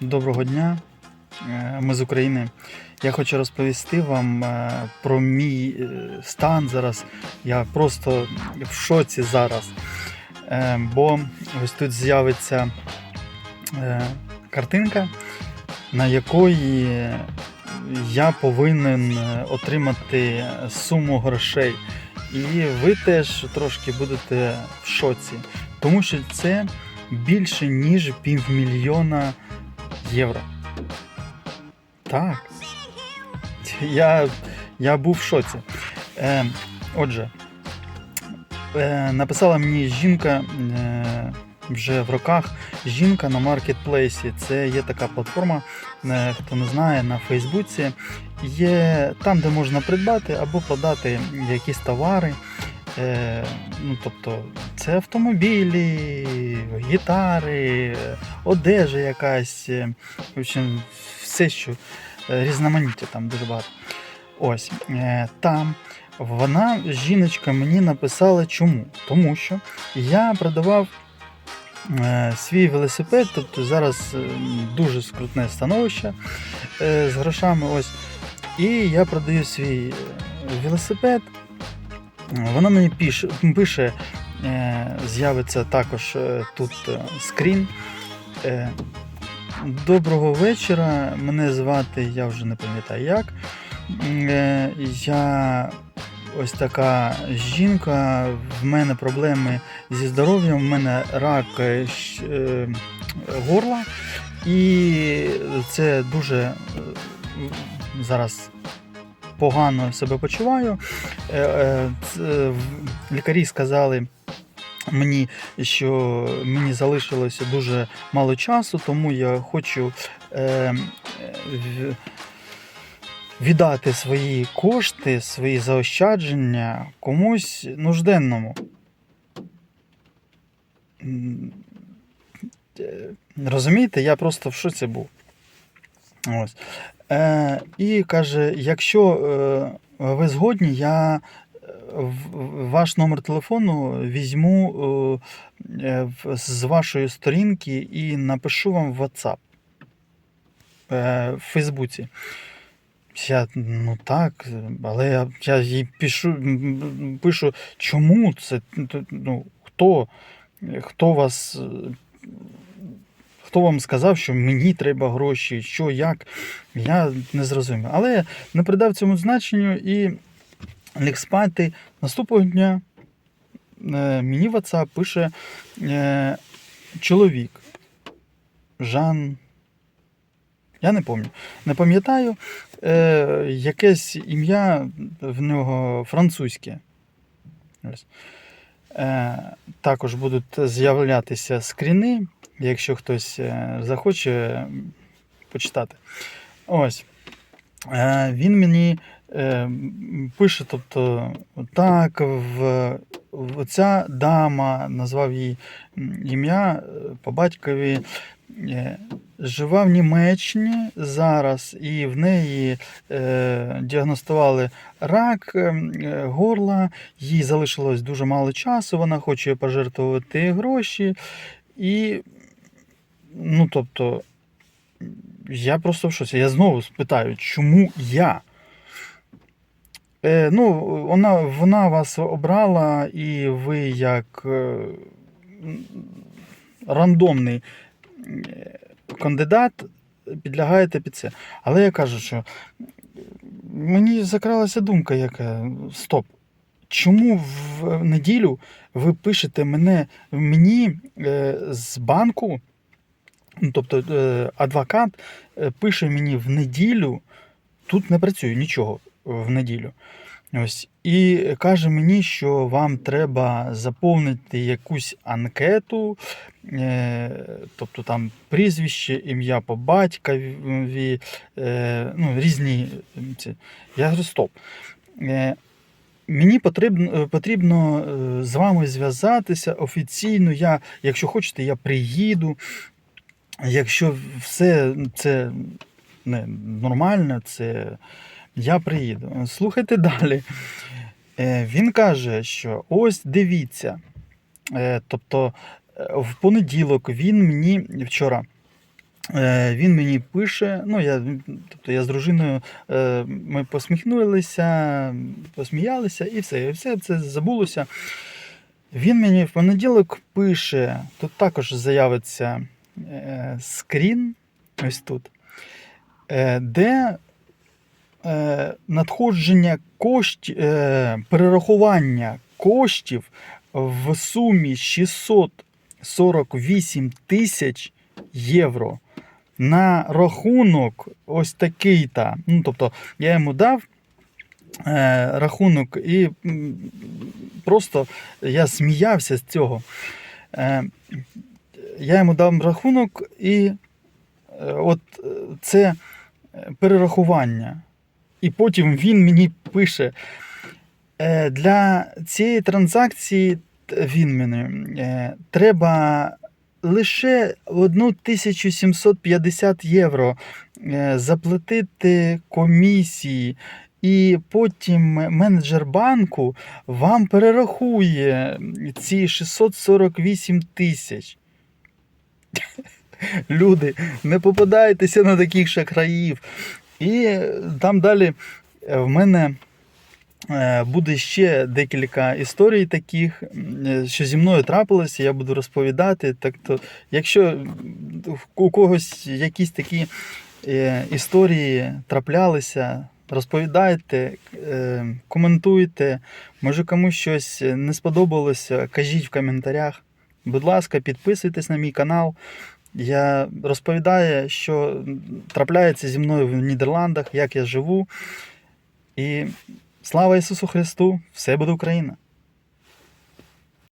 Доброго дня, Е, ми з України. Я хочу розповісти вам е, про мій е, стан зараз. Я просто в шоці зараз. Бо ось тут з'явиться картинка, на якої я повинен отримати суму грошей. І ви теж трошки будете в шоці, тому що це більше ніж півмільйона євро. Так. Я, я був в шоці. Е, отже, е, написала мені жінка е, вже в роках. Жінка на маркетплейсі. Це є така платформа, е, хто не знає, на Фейсбуці. Є там, де можна придбати або продати якісь товари. Е, ну, тобто, це автомобілі, гітари, одежа якась. е, В общем, все, що е, різноманіття там дуже багато. Ось е, там вона, жіночка, мені написала чому? Тому що я продавав е, свій велосипед, тобто зараз е, дуже скрутне становище е, з грошами. Ось. І я продаю свій велосипед. Вона мені пише, пише з'явиться також е, тут е, скрін. Е, Доброго вечора. Мене звати, я вже не пам'ятаю як. Е, Я ось така жінка, в мене проблеми зі здоров'ям, в мене рак е, е, горла, і це дуже е, зараз погано себе почуваю. Е, е, Лікарі сказали. Мені, що мені залишилося дуже мало часу, тому я хочу е, віддати свої кошти, свої заощадження комусь нужденному. Е, Розумієте, я просто в шоці був. Ось. Е, і каже: якщо е, ви згодні, я ваш номер телефону візьму е, е, з вашої сторінки і напишу вам в WhatsApp е, в Фейсбуці. Я, ну так, але я, я їй пишу, пишу, чому це? Ну, хто, хто вас. Хто вам сказав, що мені треба гроші, що, як, я не зрозумів. Але я не придав цьому значенню і ліг спати. Наступного дня е, мені WhatsApp пише е, чоловік Жан. Я не пам'ятаю. Не пам'ятаю, е, якесь ім'я в нього французьке. Ось. Е, також будуть з'являтися скріни, якщо хтось е, захоче почитати. Ось. Е, він мені е, пише, тобто, так, в, в ця дама, назвав м, ім'я е, по батькові, жива в Німеччині зараз, і в неї е, діагностували рак е, горла, їй залишилось дуже мало часу, вона хоче пожертвувати гроші. І, ну, тобто, я просто в шоці. Я знову спитаю, чому я? Е, ну, вона, вона вас обрала, і ви як е, рандомний е, кандидат підлягаєте під це. Але я кажу, що мені закралася думка, яка стоп. Чому в неділю ви пишете мене мені е, з банку? Ну, тобто е, адвокат е, пише мені в неділю, тут не працює нічого в неділю. Ось, і каже мені, що вам треба заповнити якусь анкету, е, тобто там прізвище, ім'я по батькові, ну, різні. Ці. Я говорю, стоп. Мені потрібно, потрібно з вами зв'язатися офіційно. Я, якщо хочете, я приїду. Якщо все це не, нормально, це я приїду. Слухайте далі. Е, Він каже, що ось дивіться. Е, Тобто е, в понеділок він мені вчора Він мені пише, ну я, тобто я з дружиною ми посміхнулися, посміялися і все. І все це забулося. Він мені в понеділок пише, тут також заявиться е, скрін, ось тут, е, де е, надходження коштів, е, перерахування коштів в сумі 648 тисяч євро на рахунок ось такий-то. Ну, тобто я йому дав е, рахунок і просто я сміявся з цього. Е, я йому дав рахунок і е, от е, це е, перерахування. І потім він мені пише. Для цієї транзакції він мені треба лише 1750 євро заплатити комісії, і потім менеджер банку вам перерахує ці 648 тисяч. Люди, не попадайтеся на таких шахраїв. І там далі е, в мене е, буде ще декілька історій таких, е, що зі мною трапилося, я буду розповідати. Так то, якщо у когось якісь такі історії траплялися, розповідайте, коментуйте. Може комусь щось не сподобалося, кажіть в коментарях. Будь ласка, підписуйтесь на мій канал. Я розповідаю, що трапляється зі мною в Нідерландах, як я живу. І слава Ісусу Христу! Все буде Україна!